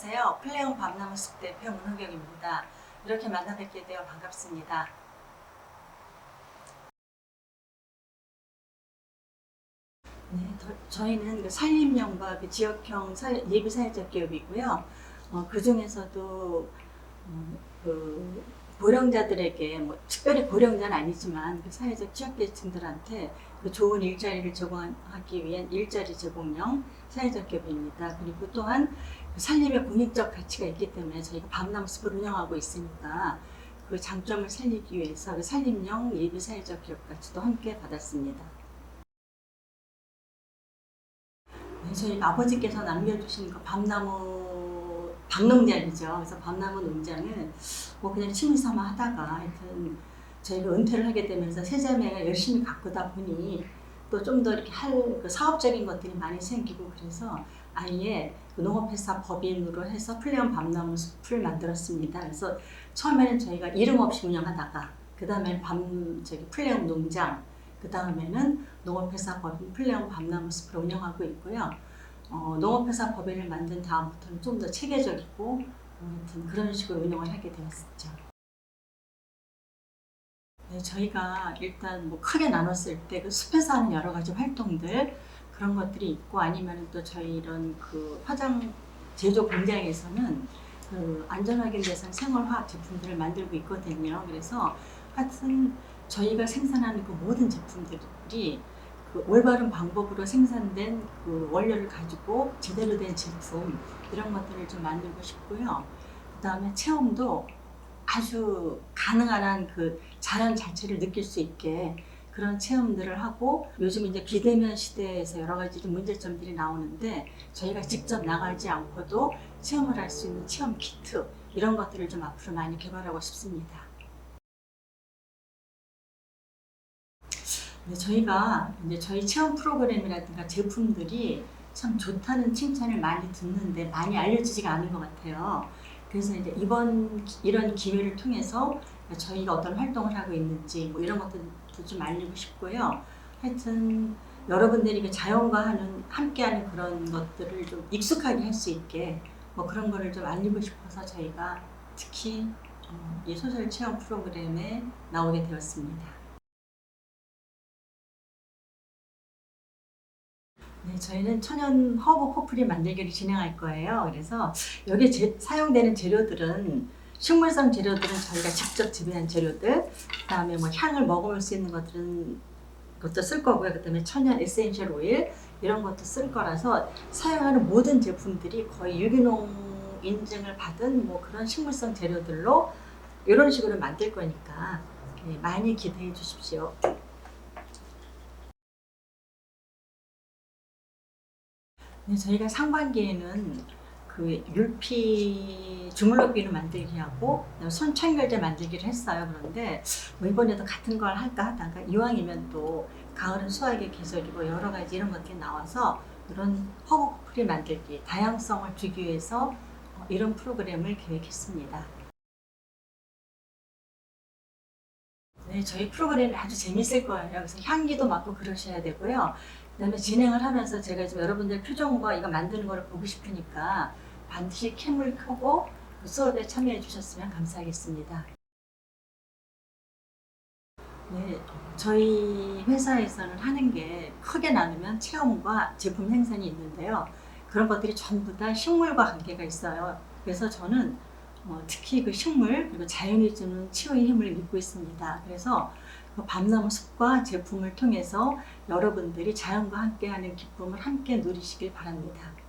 안녕하세요. 플레온 밤나무 숲 대표 문호경입니다. 이렇게 만나 뵙게 되어 반갑습니다. 네, 더- 저희는 그 산림연과 그 지역형 사- 예비 사회적 기업이고요. 어, 그 중에서도 어, 그 고령자들에게 뭐 특별히 고령자는 아니지만 그 사회적 취약계층들한테 그 좋은 일자리를 제공하기 위한 일자리 제공형 사회적 기업입니다. 그리고 또한 그 산림의 공익적 가치가 있기 때문에 저희가 밤나무 숲을 운영하고 있으니까 그 장점을 살리기 위해서 그 산림형 예비 사회적 기업 가치도 함께 받았습니다. 네, 저희 아버지께서 남겨주신 그 밤나무 밤농장이죠. 그래서 밤나무 농장을 뭐 그냥 취미 삼아 하다가 하여튼 저희가 은퇴를 하게 되면서 세 자매가 열심히 가꾸다 보니 또 좀 더 이렇게 할 그 사업적인 것들이 많이 생기고 그래서 아예 그 농업회사 법인으로 해서 플레온 밤나무 숲을 만들었습니다. 그래서 처음에는 저희가 이름 없이 운영하다가 그 다음에 밤 저기 플레온 농장 그 다음에는 농업회사 법인 플레온 밤나무 숲을 운영하고 있고요. 어, 농업회사 법인을 만든 다음부터는 좀 더 체계적이고 아무튼 그런 식으로 운영을 하게 되었죠. 네, 저희가 일단 뭐 크게 나눴을 때 그 숲에서 하는 여러 가지 활동들 그런 것들이 있고 아니면 또 저희 이런 그 화장 제조 공장에서는 그 안전하게 위해서 생활화학 제품들을 만들고 있거든요. 그래서 하여튼 저희가 생산하는 그 모든 제품들이 그 올바른 방법으로 생산된 그 원료를 가지고 제대로 된 제품 이런 것들을 좀 만들고 싶고요. 그 다음에 체험도 아주 가능한 한 그 자연 자체를 느낄 수 있게 그런 체험들을 하고 요즘 이제 비대면 시대에서 여러 가지 좀 문제점들이 나오는데 저희가 직접 나가지 않고도 체험을 할 수 있는 체험 키트 이런 것들을 좀 앞으로 많이 개발하고 싶습니다. 저희가 이제 저희 체험 프로그램이라든가 제품들이 참 좋다는 칭찬을 많이 듣는데 많이 알려지지가 않은 것 같아요. 그래서 이제 이번 기- 이런 기회를 통해서 저희가 어떤 활동을 하고 있는지 뭐 이런 것들도 좀 알리고 싶고요. 하여튼 여러분들이 그 자연과 하는 함께하는 그런 것들을 좀 익숙하게 할 수 있게 뭐 그런 거를 좀 알리고 싶어서 저희가 특히 어, 이 소설 체험 프로그램에 나오게 되었습니다. 네, 저희는 천연 허브 커플이 만들기를 진행할 거예요. 그래서 여기 제- 사용되는 재료들은 식물성 재료들은 저희가 직접 재배한 재료들, 그다음에 뭐 향을 머금을 수 있는 것들은 것도 쓸 거고요. 그다음에 천연 에센셜 오일 이런 것도 쓸 거라서 사용하는 모든 제품들이 거의 유기농 인증을 받은 뭐 그런 식물성 재료들로 이런 식으로 만들 거니까 네, 많이 기대해 주십시오. 저희가 상반기에는 그 율피 주물럭비누 만들기 하고 손청결제 만들기를 했어요. 그런데 뭐 이번에도 같은 걸 할까 하다가 이왕이면 또 가을은 수학의 계절이고 여러 가지 이런 것들이 나와서 이런 허브풀이 만들기 다양성을 주기 위해서 어, 이런 프로그램을 계획했습니다. 네, 저희 프로그램이 아주 재밌을 거예요. 그래서 향기도 맡고 그러셔야 되고요. 그다음에 진행을 하면서 제가 좀 여러분들 표정과 이거 만드는 거를 보고 싶으니까 반드시 캠을 켜고 그 수업에 참여해 주셨으면 감사하겠습니다. 네, 저희 회사에서는 하는 게 크게 나누면 체험과 제품 생산이 있는데요. 그런 것들이 전부 다 식물과 관계가 있어요. 그래서 저는 어, 특히 그 식물 그리고 자연이 주는 치유의 힘을 믿고 있습니다. 그래서 그 밤나무 숲과 제품을 통해서 여러분들이 자연과 함께하는 기쁨을 함께 누리시길 바랍니다.